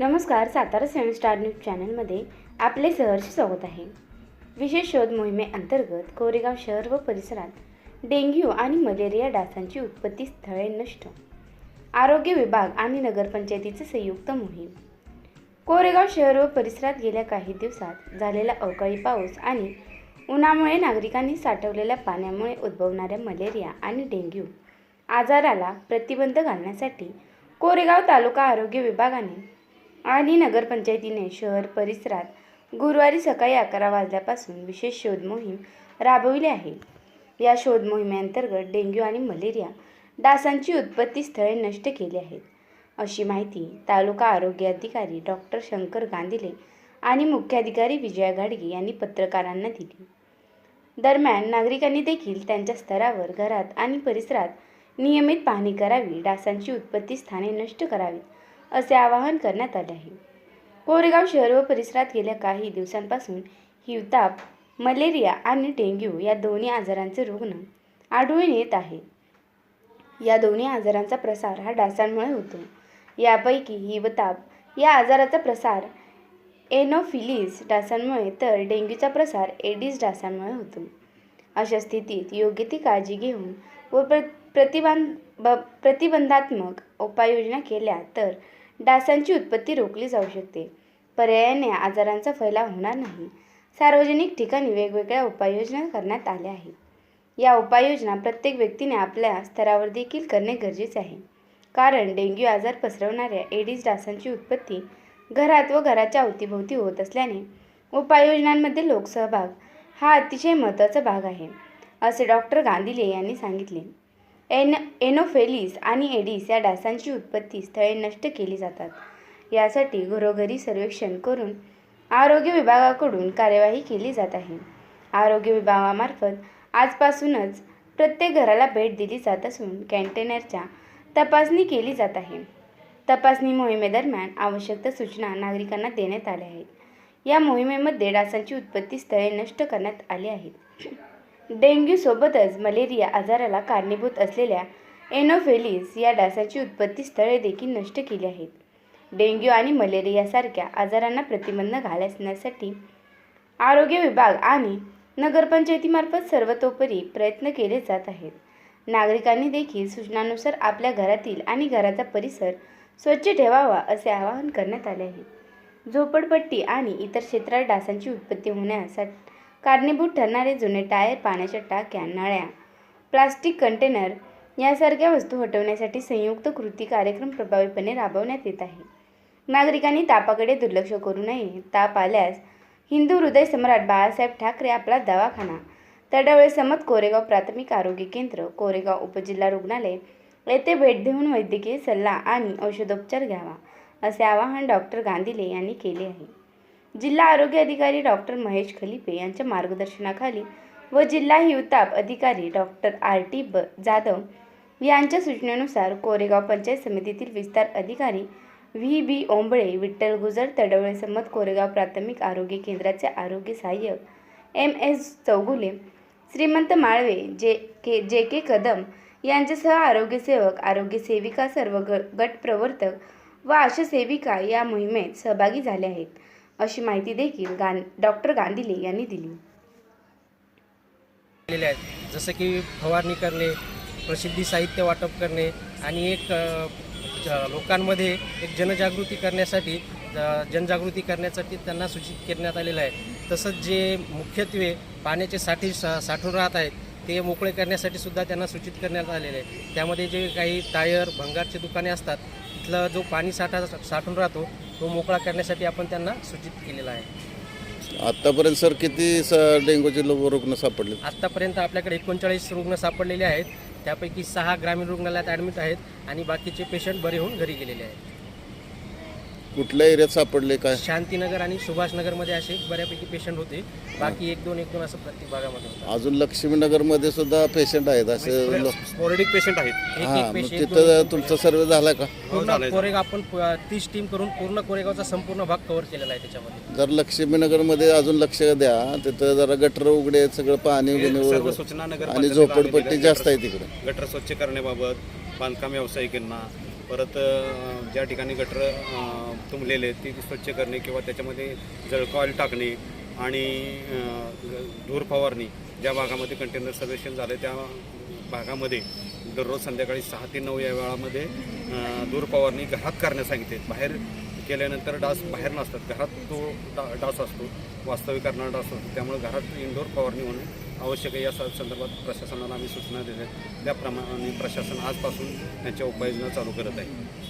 नमस्कार सातारा सेवन star news चॅनलमध्ये आपले सहर्ष स्वागत आहे. विशेष शोध मोहिमेअंतर्गत कोरेगाव शहर व परिसरात डेंग्यू आणि मलेरिया डासांची उत्पत्ती स्थळे नष्ट. आरोग्य विभाग आणि नगरपंचायतीचे संयुक्त मोहीम. कोरेगाव शहर व परिसरात गेल्या काही दिवसात झालेला अवकाळी पाऊस आणि उन्हामुळे नागरिकांनी साठवलेल्या पाण्यामुळे उद्भवणाऱ्या मलेरिया आणि डेंग्यू आजाराला प्रतिबंध घालण्यासाठी कोरेगाव तालुका आरोग्य विभागाने आणि नगरपंचायतीने शहर परिसरात गुरुवारी सकाळी अकरा वाजल्यापासून विशेष शोध मोहीम राबविली आहे. या शोध मोहिमेअंतर्गत डेंग्यू आणि मलेरिया डासांची उत्पत्ती स्थळे नष्ट केली आहेत. अशी माहिती तालुका आरोग्य अधिकारी डॉक्टर शंकर गांधिले आणि मुख्याधिकारी विजया घाडगे यांनी पत्रकारांना दिली. दरम्यान नागरिकांनी देखील त्यांच्या स्तरावर घरात आणि परिसरात नियमित पाहणी करावी डासांची उत्पत्ती स्थाने नष्ट करावीत असे आवाहन करण्यात आले आहे. कोरेगाव शहर व परिसरात गेल्या काही दिवसांपासून हिवताप मलेरिया आणि डेंग्यू या दोन्ही आजारांचे रुग्ण आढळून येत आहेत या दोन्ही आजारांचा प्रसार हा डासांमुळे होतो. यापैकी हिवताप या आजाराचा प्रसार एनोफिलीस डासांमुळे तर डेंग्यूचा प्रसार एडिस डासांमुळे होतो. अशा स्थितीत योग्य ती काळजी घेऊन व प्र प्रतिबंध ब प्रतिबंधात्मक उपाययोजना केल्या तर डासांची उत्पत्ती रोखली जाऊ शकते. पर्यायाने आजारांचा फैलाव होणार नाही. सार्वजनिक ठिकाणी वेगवेगळ्या उपाययोजना करण्यात आल्या आहेत. या उपाययोजना प्रत्येक व्यक्तीने आपल्या स्तरावर देखील करणे गरजेचे आहे. कारण डेंग्यू आजार पसरवणाऱ्या एडिस डासांची उत्पत्ती घरात व घराच्या अवतीभोवती होत असल्याने उपाययोजनांमध्ये लोकसहभाग हा अतिशय महत्त्वाचा भाग आहे असे डॉक्टर गांधीले यांनी सांगितले. एन एनोफेलिस आणि एडिस या डासांची उत्पत्ती स्थळे नष्ट केली जातात. यासाठी घरोघरी सर्वेक्षण करून आरोग्य विभागाकडून कार्यवाही केली जात आहे. आरोग्य विभागामार्फत आजपासूनच प्रत्येक घराला भेट दिली जात असून कॅन्टेनरच्या तपासणी केली जात आहे. तपासणी मोहिमेदरम्यान आवश्यक त्या सूचना नागरिकांना देण्यात आल्या आहेत. या मोहिमेमध्ये डासांची उत्पत्ती स्थळे नष्ट करण्यात आली आहेत. डेंग्यूसोबतच मलेरिया आजाराला कारणीभूत असलेल्या एनोफेलिस या डासाची उत्पत्ती स्थळे देखील नष्ट केली आहेत. डेंग्यू आणि मलेरियासारख्या आजारांना प्रतिबंध घालण्यासाठी आरोग्य विभाग आणि नगरपंचायतीमार्फत सर्वतोपरी प्रयत्न केले जात आहेत. नागरिकांनी देखील सूचनानुसार आपल्या घरातील आणि घराचा परिसर स्वच्छ ठेवावा असे आवाहन करण्यात आले आहे. झोपडपट्टी आणि इतर क्षेत्रात डासांची उत्पत्ती होण्यासाठी कारणीभूत ठरणारे जुने टायर पाण्याच्या टाक्या नळ्या प्लास्टिक कंटेनर यासारख्या वस्तू हटवण्यासाठी संयुक्त कृती कार्यक्रम प्रभावीपणे राबवण्यात येत आहे. नागरिकांनी तापाकडे दुर्लक्ष करू नये. ताप आल्यास हिंदू हृदय सम्राट बाळासाहेब ठाकरे आपला दवाखाना तडवळे समत कोरेगाव प्राथमिक आरोग्य केंद्र कोरेगाव उपजिल्हा रुग्णालय येथे भेट देऊन वैद्यकीय सल्ला आणि औषधोपचार घ्यावा असे आवाहन डॉक्टर गांधीले यांनी केले आहे. जिल्हा आरोग्य अधिकारी डॉक्टर महेश खलिपे यांच्या मार्गदर्शनाखाली व जिल्हा हिवताप अधिकारी डॉक्टर आर टी ब जाधव यांच्या सूचनेनुसार कोरेगाव पंचायत समितीतील विस्तार अधिकारी व्ही बी ओंबळे विठ्ठल गुजर तडवळे संमत कोरेगाव प्राथमिक आरोग्य केंद्राचे आरोग्य सहाय्यक एम एस चौगुले श्रीमंत माळवे जे के जे के कदम यांच्यासह आरोग्यसेवक आरोग्य सेविका सर्व ग गट प्रवर्तक व आशा सेविका या मोहिमेत सहभागी झाले आहेत. अशी माहिती देखील गां डॉक्टर गांधिले यांनी दिली. केलेले आहेत. जसं की फवारणी करणे प्रसिद्धी साहित्य वाटप करणे आणि एक ज- लोकांमध्ये एक जनजागृती करण्यासाठी जनजागृती करण्यासाठी त्यांना सूचित करण्यात आलेलं आहे. तसंच जे मुख्यत्वे पाण्याचे साठे सा साठून राहत आहेत ते मोकळे करण्यासाठी सुद्धा त्यांना सूचित करण्यात आलेले आहे. त्यामध्ये जे काही टायर भंगारचे दुकाने असतात तिथला जो पाणी साठा साठून राहतो तो मोकळा करण्यासाठी आपण त्यांना सूचित केलेला आहे. आतापर्यंत सर किती स डेंग्यूचे लो- रुग्ण सापडले? आत्तापर्यंत आपल्याकडे एकोणचाळीस रुग्ण सापडलेले आहेत. त्यापैकी सहा ग्रामीण रुग्णालयात ॲडमिट आहेत आणि बाकीचे पेशंट बरे होऊन घरी गेलेले आहेत. कुठल्या एरियात सापडले काय? शांतीनगर आणि सुभाषनगरमध्ये असे बऱ्यापैकी पेशंट होते. बाकी एक दोन एक दोन असं प्रत्येक भागामध्ये होतं. अजून लक्ष्मीनगरमध्ये सुद्धा पेशंट आहेत असे स्पोरेडिक पेशंट आहेत. एक हा एक मग पेशंट तिथं तुमचा सर्वे झाला का? पूर्ण कोरेगाव आपण प- तीस टीम करून पूर्ण कोरेगावचा संपूर्ण भाग कव्हर केलेला आहे त्याच्यामध्ये. जर लक्ष्मीनगरमध्ये अजून लक्ष द्या तिथं जरा गटर उघडे आहेत, सगळं पाणी बिणी सर्व वगैरे. सूचना नगर आणि झोपडपट्टी. जास्त आहे तिकडे. गटर स्वच्छ करण्याबाबत बांधकाम व्यावसायिकांना परत ज्या ठिकाणी गटर तुंबलेले आहेत ती स्वच्छ करणे किंवा त्याच्यामध्ये जळकॉईल ऑइल टाकणे आणि धूर फवारणी ज्या भागामध्ये कंटेनर सर्वेक्षण झालं त्या भागामध्ये दररोज संध्याकाळी सहा ते नऊ या वेळामध्ये धूर फवारणी घरात करण्यास सांगितले बाहेर केल्यानंतर डास बाहेर नसतात. घरात तो डा डास असतो वास्तविक करणारा डास असतो. त्यामुळे घरात इंडोर फवारणी होणे आवश्यक आहे या संदर्भात प्रशासनाला आम्ही सूचना दिल्या. त्याप्रमाणे प्रशासन आजपासून त्यांच्या उपाययोजना चालू करत आहे.